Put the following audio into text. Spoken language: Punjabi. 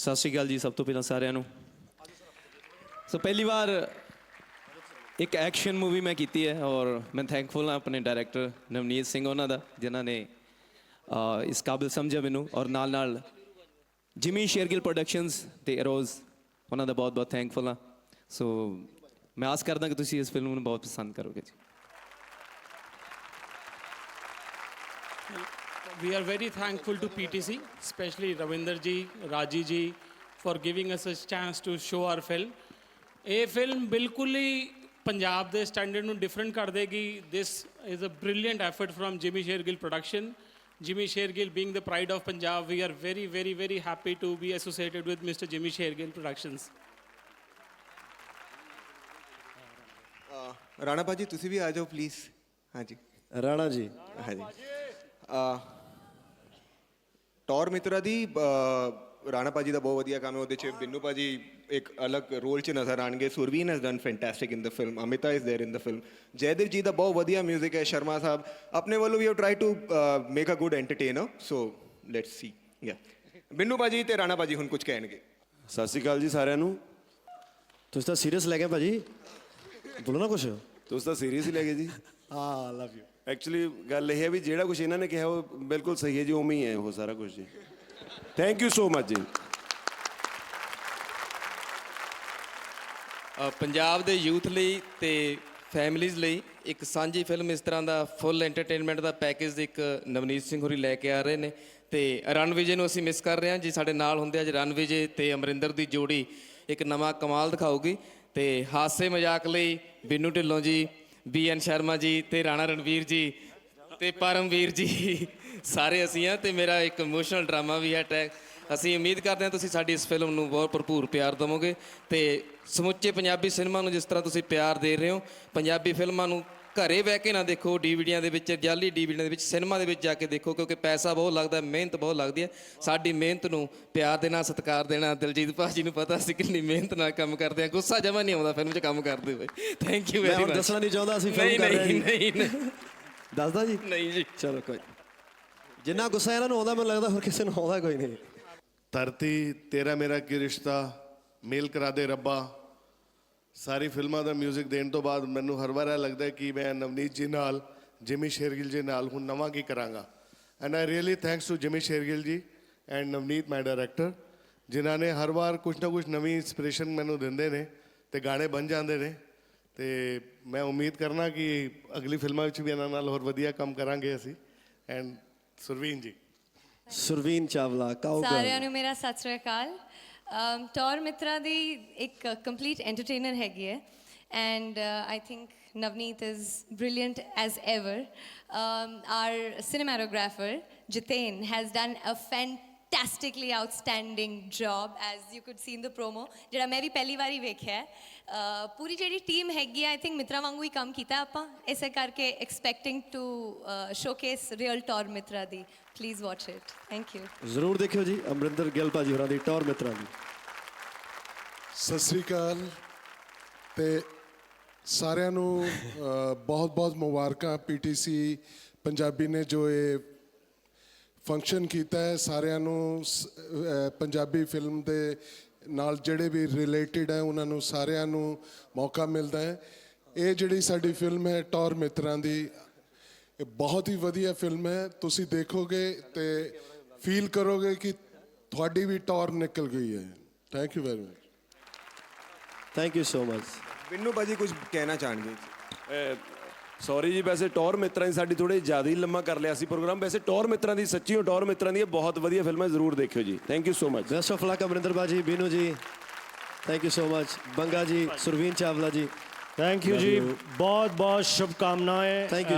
ਸਤਿ ਸ਼੍ਰੀ ਅਕਾਲ ਜੀ ਸਭ ਤੋਂ ਪਹਿਲਾਂ ਸਾਰਿਆਂ ਨੂੰ। ਸੋ ਪਹਿਲੀ ਵਾਰ ਇੱਕ ਐਕਸ਼ਨ ਮੂਵੀ ਮੈਂ ਕੀਤੀ ਹੈ ਔਰ ਮੈਂ ਥੈਂਕਫੁਲ ਹਾਂ ਆਪਣੇ ਡਾਇਰੈਕਟਰ ਨਵਨੀਤ ਸਿੰਘ ਉਹਨਾਂ ਦਾ, ਜਿਨ੍ਹਾਂ ਨੇ ਇਸ ਕਾਬਿਲ ਸਮਝਿਆ ਮੈਨੂੰ ਔਰ ਨਾਲ ਨਾਲ ਜਿਮੀ ਸ਼ੇਰਗਿਲ ਪ੍ਰੋਡਕਸ਼ਨਸ ਤੇ ਅਰੋਜ਼ ਉਹਨਾਂ ਦਾ ਬਹੁਤ ਬਹੁਤ ਥੈਂਕਫੁਲ ਹਾਂ। ਸੋ ਮੈਂ ਆਸ ਕਰਦਾ ਕਿ ਤੁਸੀਂ ਇਸ ਫਿਲਮ ਨੂੰ ਬਹੁਤ ਪਸੰਦ ਕਰੋਗੇ ਜੀ। We are very thankful to PTC, especially Ravinder ji, Raji ji, for giving us a chance to show our film. ਇਹ ਫਿਲਮ ਬਿਲਕੁਲ ਹੀ ਪੰਜਾਬ ਦੇ ਸਟੈਂਡਰਡ ਨੂੰ ਡਿਫਰੈਂਟ ਕਰ ਦੇਗੀ this is a brilliant effort from Jimmy Shergill production Jimmy Shergill being the pride of Punjab, we are very, very, very happy to be associated with Mr. Jimmy Shergill Productions. Uh Rana ਭਾਜੀ ਤੁਸੀਂ ਵੀ ਆ ਜਾਓ ਪਲੀਜ਼ ਹਾਂਜੀ ਰਾਣਾ ਜੀ ਹਾਂਜੀ ਟੌਰ ਮਿੱਤਰਾ ਦੀ ਅਹ ਰਾਣਾ ਭਾਜੀ ਦਾ ਬਹੁਤ ਵਧੀਆ ਕੰਮ ਹੈ ਉਹਦੇ ਚ ਬਿੰਨੂ ਭਾਜੀ ਇੱਕ ਅਲੱਗ ਰੋਲ ਚ ਨਜ਼ਰ ਆਣਗੇ Surveen has done fantastic in the film Amita is there in the film Jaidev ji ਦਾ ਬਹੁਤ ਵਧੀਆ 뮤직 ਹੈ ਸ਼ਰਮਾ ਸਾਹਿਬ ਆਪਣੇ ਵੱਲੋਂ ਵੀ have try to make a good entertainer so let's see ਯਾ ਬਿੰਨੂ ਭਾਜੀ ਤੇ ਰਾਣਾ ਭਾਜੀ ਹੁਣ ਕੁਝ ਕਹਿਣਗੇ ਸਤਿ ਸ਼੍ਰੀ ਅਕਾਲ ਜੀ ਸਾਰਿਆਂ ਨੂੰ ਤੁਸੀਂ ਤਾਂ ਸੀਰੀਅਸ ਲੈ ਗਏ ਭਾਜੀ ਬੋਲੋ ਨਾ ਕੁਛ ਤੁਸੀਂ ਤਾਂ ਸੀਰੀਅਸ ਹੀ ਲੈ ਗਏ ਜੀ ਹਾਂ ਲਵ ਯੂ ਐਕਚੁਅਲੀ ਗੱਲ ਇਹ ਹੈ ਵੀ ਜਿਹੜਾ ਕੁਝ ਇਹਨਾਂ ਨੇ ਕਿਹਾ, ਉਹ ਬਿਲਕੁਲ ਸਹੀ ਹੈ ਜੀ, ਉਵੇਂ ਹੀ ਹੈ ਉਹ ਸਾਰਾ ਕੁਝ ਜੀ। ਥੈਂਕ ਯੂ ਸੋ ਮਚ ਜੀ। ਪੰਜਾਬ ਦੇ ਯੂਥ ਲਈ ਤੇ ਫੈਮਿਲੀਜ਼ ਲਈ ਇੱਕ ਸਾਂਝੀ ਫਿਲਮ ਇਸ ਤਰ੍ਹਾਂ ਦਾ ਫੁੱਲ ਐਂਟਰਟੇਨਮੈਂਟ ਦਾ ਪੈਕੇਜ ਇੱਕ ਨਵਨੀਤ ਸਿੰਘ ਹੋਰੀ ਲੈ ਕੇ ਆ ਰਹੇ ਨੇ ਤੇ ਰਣਵਿਜੇ ਨੂੰ ਅਸੀਂ ਮਿਸ ਕਰ ਰਹੇ ਹਾਂ ਜੀ। ਸਾਡੇ ਨਾਲ ਹੁੰਦੇ ਅੱਜ ਰਣਵਿਜੇ ਤੇ ਅਮਰਿੰਦਰ ਦੀ ਜੋੜੀ। ਇੱਕ ਨਵਾਂ ਕਮਾਲ ਦਿਖਾਊਗੀ ਤੇ ਹਾਸੇ ਮਜ਼ਾਕ ਲਈ ਬਿੰਨੂ ਢਿੱਲੋਂ ਜੀ ਬੀਐਨ ਸ਼ਰਮਾ ਜੀ ਤੇ ਰਾਣਾ ਰਣਵੀਰ ਜੀ ਤੇ ਪਰਮਵੀਰ ਜੀ, ਸਾਰੇ ਅਸੀਂ ਆ ਤੇ ਮੇਰਾ ਇੱਕ ਇਮੋਸ਼ਨਲ ਡਰਾਮਾ ਵੀ ਹੈ ਟੈਗ ਅਸੀਂ ਉਮੀਦ ਕਰਦੇ ਹਾਂ ਤੁਸੀਂ ਸਾਡੀ ਇਸ ਫਿਲਮ ਨੂੰ ਬਹੁਤ ਭਰਪੂਰ ਪਿਆਰ ਦਿਵੋਗੇ ਤੇ ਸਮੁੱਚੇ ਪੰਜਾਬੀ ਸਿਨੇਮਾ ਨੂੰ ਜਿਸ ਤਰ੍ਹਾਂ ਤੁਸੀਂ ਪਿਆਰ ਦੇ ਰਹੇ ਹੋ, ਪੰਜਾਬੀ ਫਿਲਮਾਂ ਨੂੰ ਘਰੇ ਬਹਿ ਕੇ ਨਾ ਦੇਖੋ ਡੀਵੀਡੀਆਂ ਦੇ ਵਿੱਚ ਜਾਲੀ ਡੀਵੀਡੀਆਂ ਦੇ ਵਿੱਚ ਸਿਨੇਮਾ ਦੇ ਵਿੱਚ ਜਾ ਕੇ ਦੇਖੋ ਕਿਉਂਕਿ ਪੈਸਾ ਬਹੁਤ ਲੱਗਦਾ ਮਿਹਨਤ ਬਹੁਤ ਲੱਗਦੀ ਹੈ। ਸਾਡੀ ਮਿਹਨਤ ਨੂੰ ਪਿਆਰ ਦੇਣਾ ਸਤਿਕਾਰ ਦੇਣਾ ਦਿਲਜੀਤ ਭਾਜੀ ਨੂੰ ਪਤਾ ਸੀ ਕਿੰਨੀ ਮਿਹਨਤ ਨਾਲ ਕੰਮ ਕਰਦੇ ਆ। ਗੁੱਸਾ ਜਮਾ ਨਹੀਂ ਆਉਂਦਾ ਫਿਲਮ 'ਚ ਕੰਮ ਕਰਦੇ ਹੋਏ। ਥੈਂਕ ਯੂ ਮੈਂ ਵੈਰੀ ਹੁਣ ਮਚ ਦੱਸਣਾ ਨਹੀਂ ਚਾਹੁੰਦਾ ਅਸੀਂ ਫਿਲਮ ਕਰ ਰਹੇ ਨਹੀਂ ਹਾਂ। ਜੀ ਨਹੀਂ ਨਹੀਂ। ਦੱਸਦਾ ਜੀ? ਨਹੀਂ ਜੀ। ਚਲੋ ਕੋਈ ਜਿੰਨਾ ਗੁੱਸਾ ਇਹਨਾਂ ਨੂੰ ਆਉਂਦਾ ਮੈਨੂੰ ਲੱਗਦਾ ਹੋਰ ਕਿਸੇ ਨੂੰ ਆਉਂਦਾ ਕੋਈ ਨਹੀਂ। ਧਰਤੀ ਤੇਰਾ ਮੇਰਾ ਕੀ ਰਿਸ਼ਤਾ ਮੇਲ ਕਰਾ ਦੇ ਰੱਬਾ। ਸਾਰੀ ਫਿਲਮਾਂ ਦਾ 뮤직 ਦੇਣ ਤੋਂ ਬਾਅਦ ਮੈਨੂੰ ਹਰ ਵਾਰ ਇਹ ਲੱਗਦਾ ਹੈ ਕਿ ਮੈਂ ਨਵਨੀਤ ਜੀ ਨਾਲ ਜਿਮੀ ਸ਼ੇਰਗਿਲ ਜੀ ਨਾਲ ਹੁਣ ਨਵਾਂ ਕੀ ਕਰਾਂਗਾ। And I really thanks to Jimmy Shergill ji and Navneet my director ਜਿਨ੍ਹਾਂ ਨੇ ਹਰ ਵਾਰ ਕੁਝ ਨਾ ਕੁਝ ਨਵੀਂ ਇਨਸਪੀਰੇਸ਼ਨ ਮੈਨੂੰ ਦਿੰਦੇ ਨੇ ਤੇ ਗਾਣੇ ਬਣ ਜਾਂਦੇ ਨੇ। ਤੇ ਮੈਂ ਉਮੀਦ ਕਰਨਾ ਕਿ ਅਗਲੀ ਫਿਲਮਾਂ ਵਿੱਚ ਵੀ ਇਹਨਾਂ ਨਾਲ ਹੋਰ ਵਧੀਆ ਕੰਮ ਕਰਾਂਗੇ ਅਸੀਂ। ਐਂਡ ਸੁਰਵੀਨ ਜੀ। ਸੁਰਵੀਨ ਚਾਵਲਾ ਕਾਉ ਸਾਰਿਆਂ ਨੂੰ ਮੇਰਾ ਸਤਿ ਸ੍ਰੀ ਅਕਾਲ। ਅਮ, ਟੌਰ ਮਿੱਤਰਾ ਦੀ ਇੱਕ ਕੰਪਲੀਟ ਐਂਟਰਟੇਨਰ ਹੈਗੀ ਹੈ and I think Navneet is brilliant as ever our cinematographer Jiten has done a fantastically outstanding job as you could see in the promo ਜਿਹੜਾ ਮੈਂ ਵੀ ਪਹਿਲੀ ਵਾਰੀ ਵੇਖਿਆ ਹੈ ਪੂਰੀ ਜਿਹੜੀ ਟੀਮ ਹੈਗੀ ਆਈ ਥਿੰਕ ਮਿੱਤਰਾ ਵਾਂਗੂ ਹੀ ਕੰਮ ਕੀਤਾ ਆਪਾਂ ਇਸੇ ਕਰਕੇ expecting to showcase real Taur Mitran Di. Please watch it thank you ਜ਼ਰੂਰ ਦੇਖਿਓ ਜੀ ਅਮਰਿੰਦਰ ਗਿੱਲ ਭਾਜੀ ਹੋਰਾਂ ਦੀ ਟੌਰ ਮਿੱਤਰਾਂ ਦੀ। ਸਤਿ ਸ੍ਰੀ ਅਕਾਲ। ਤੇ ਸਾਰਿਆਂ ਨੂੰ ਬਹੁਤ ਬਹੁਤ ਮੁਬਾਰਕਾਂ ਪੀਟੀਸੀ ਪੰਜਾਬੀ ਨੇ ਜੋ ਇਹ ਫੰਕਸ਼ਨ ਕੀਤਾ ਹੈ ਸਾਰਿਆਂ ਨੂੰ ਪੰਜਾਬੀ ਫਿਲਮ ਦੇ ਨਾਲ ਜਿਹੜੇ ਵੀ ਰਿਲੇਟਡ ਹੈ ਉਹਨਾਂ ਨੂੰ ਸਾਰਿਆਂ ਨੂੰ ਮੌਕਾ ਮਿਲਦਾ ਹੈ। ਇਹ ਜਿਹੜੀ ਸਾਡੀ ਫਿਲਮ ਹੈ ਟੌਰ ਮਿੱਤਰਾਂ ਦੀ ਇਹ ਬਹੁਤ ਹੀ ਵਧੀਆ ਫਿਲਮ ਹੈ। ਤੁਸੀਂ ਦੇਖੋਗੇ ਤੇ ਫੀਲ ਕਰੋਗੇ ਕਿ ਤੁਹਾਡੀ ਵੀ ਟੌਰ ਨਿਕਲ ਗਈ ਹੈ। Thank you very much thank you so much Binnu ਭਾਜੀ ਕੁਝ ਕਹਿਣਾ ਚਾਹਣਗੇ? ਸੌਰੀ ਜੀ ਵੈਸੇ ਟੌਰ ਮਿੱਤਰਾਂ ਦੀ ਸਾਡੀ ਥੋੜੇ ਜ਼ਿਆਦਾ ਹੀ ਲੰਮਾ ਕਰ ਲਿਆ ਸੀ ਪ੍ਰੋਗਰਾਮ ਵੈਸੇ ਟੌਰ ਮਿੱਤਰਾਂ ਦੀ ਸੱਚੀ ਓ ਟੌਰ ਮਿੱਤਰਾਂ ਦੀ ਇਹ ਬਹੁਤ ਵਧੀਆ ਫਿਲਮ ਹੈ ਜ਼ਰੂਰ ਦੇਖਿਓ ਜੀ thank you so much best of luck Amarinder paaji Binnu ji thank you so much Banga ji Surveen Chawla ਜੀ थैंक यू जी बहुत बहुत शुभकामनाएं Thank you,